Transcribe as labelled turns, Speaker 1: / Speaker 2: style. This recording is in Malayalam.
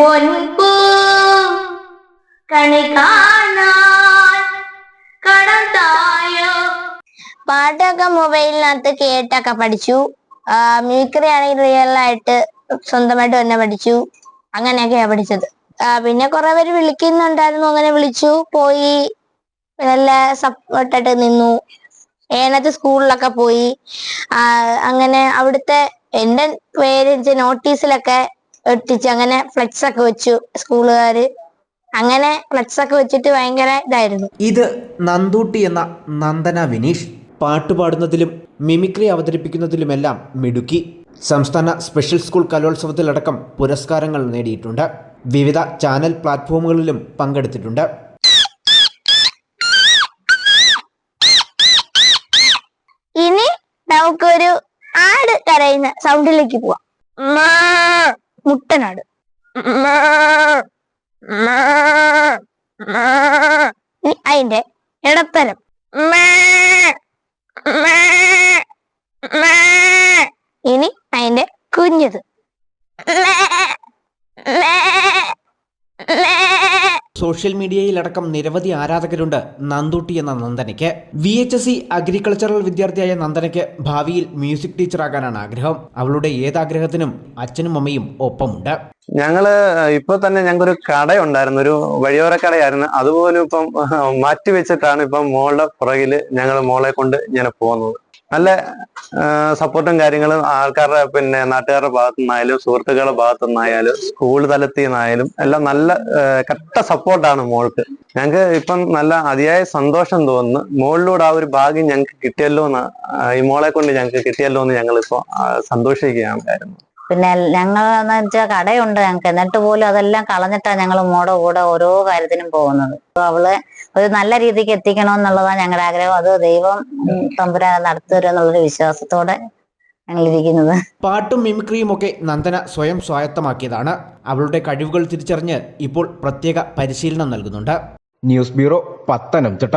Speaker 1: പൊൻപൂ കണി കാണാൻ പാട്ടൊക്കെ മൊബൈലിനകത്ത് കേട്ടൊക്കെ പഠിച്ചു. മ്യൂക്കറി ആണെങ്കിൽ റിയൽ ആയിട്ട് സ്വന്തമായിട്ട് തന്നെ പഠിച്ചു. അങ്ങനെയൊക്കെയാ പഠിച്ചത്. പിന്നെ കുറെ പേര് വിളിക്കുന്നുണ്ടായിരുന്നു. അങ്ങനെ വിളിച്ചു. പോയി. നല്ല സപ്പോർട്ടായിട്ട് നിന്നു. ഏനത്ത് സ്കൂളിലൊക്കെ പോയി. അങ്ങനെ അവിടുത്തെ എന്റെ പേര് നോട്ടീസിലൊക്കെ ഒട്ടിച്ച് അങ്ങനെ ഫ്ലെക്സ് ഒക്കെ വെച്ചു സ്കൂളുകാര്. അങ്ങനെ ഫ്ലെക്സ് ഒക്കെ വെച്ചിട്ട് ഭയങ്കര ഇതായിരുന്നു.
Speaker 2: ഇത് നന്ദൂട്ടി എന്ന നന്ദന വിനീഷ്. പാട്ട് പാടുന്നതിലും മിമിക്രി അവതരിപ്പിക്കുന്നതിലുമെല്ലാം മിടുക്കി. സംസ്ഥാന സ്പെഷ്യൽ സ്കൂൾ കലോത്സവത്തിലടക്കം പുരസ്കാരങ്ങൾ നേടിയിട്ടുണ്ട്. വിവിധ ചാനൽ പ്ലാറ്റ്ഫോമുകളിലും പങ്കെടുത്തിട്ടുണ്ട്.
Speaker 1: ഇനി നമുക്കൊരു ആട് കരയുന്ന സൗണ്ടിലേക്ക് പോവാം. മുട്ടനാട്. അതിന്റെ ഇടത്തരം. ഇനി അതിന്റെ കുഞ്ഞത്.
Speaker 2: സോഷ്യൽ മീഡിയയിലടക്കം നിരവധി ആരാധകരുണ്ട് നന്ദൂട്ടി എന്ന നന്ദനയ്ക്ക്. V H S C agricultural വിദ്യാർത്ഥിയായ നന്ദനയ്ക്ക് ഭാവിയിൽ മ്യൂസിക് ടീച്ചറാകാനാണ് ആഗ്രഹം. അവളുടെ ഏതാഗ്രഹത്തിനും അച്ഛനും അമ്മയും ഒപ്പമുണ്ട്.
Speaker 3: ഞങ്ങൾ ഇപ്പൊ തന്നെ ഞങ്ങൾക്കൊരു കടയുണ്ടായിരുന്നു. ഒരു വഴിയോര കടയായിരുന്നു. അതുപോലും ഇപ്പം മാറ്റി വെച്ചിട്ടാണ് ഇപ്പം മോളുടെ പുറകിൽ ഞങ്ങൾ മോളെ കൊണ്ട് ഇങ്ങനെ പോകുന്നത്. നല്ല സപ്പോർട്ടും കാര്യങ്ങളും ആൾക്കാരുടെ പിന്നെ നാട്ടുകാരുടെ ഭാഗത്തു നിന്നായാലും സുഹൃത്തുക്കളുടെ ഭാഗത്തു നിന്നായാലും സ്കൂൾ തലത്തിൽ നിന്നായാലും എല്ലാം നല്ല കട്ട സപ്പോർട്ടാണ് മോൾക്ക്. ഞങ്ങൾക്ക് ഇപ്പം നല്ല അതിയായ സന്തോഷം തോന്നുന്നു. മോളിലൂടെ ആ ഒരു ഭാഗ്യം ഞങ്ങൾക്ക് കിട്ടിയല്ലോ എന്ന് ഈ മോളെ കൊണ്ട് ഞങ്ങൾക്ക് കിട്ടിയല്ലോ എന്ന് ഞങ്ങൾ ഇപ്പൊ സന്തോഷിക്കുകയാണ്.
Speaker 4: പിന്നെ ഞങ്ങൾ എന്ന് വെച്ചാൽ കടയുണ്ട് ഞങ്ങൾക്ക് എന്നിട്ട് പോലും അതെല്ലാം കളഞ്ഞിട്ടാണ് ഞങ്ങൾ മോടെ കൂടെ ഓരോ കാര്യത്തിനും പോകുന്നത്. അപ്പൊ അവളെ ഒരു നല്ല രീതിക്ക് എത്തിക്കണമെന്നുള്ളതാണ് ഞങ്ങളുടെ ആഗ്രഹം. അത് ദൈവം തമ്പുരാ തമ്പുരാൻ നടത്തുവരും എന്നുള്ളൊരു വിശ്വാസത്തോടെ ഞങ്ങളിരിക്കുന്നത്.
Speaker 2: പാട്ടും മിമിക്രിയും ഒക്കെ നന്ദന സ്വയം സ്വായത്തമാക്കിയതാണ്. അവളുടെ കഴിവുകൾ തിരിച്ചറിഞ്ഞ് ഇപ്പോൾ പ്രത്യേക പരിശീലനം നൽകുന്നുണ്ട്.
Speaker 5: News bureau Pathanamthitta.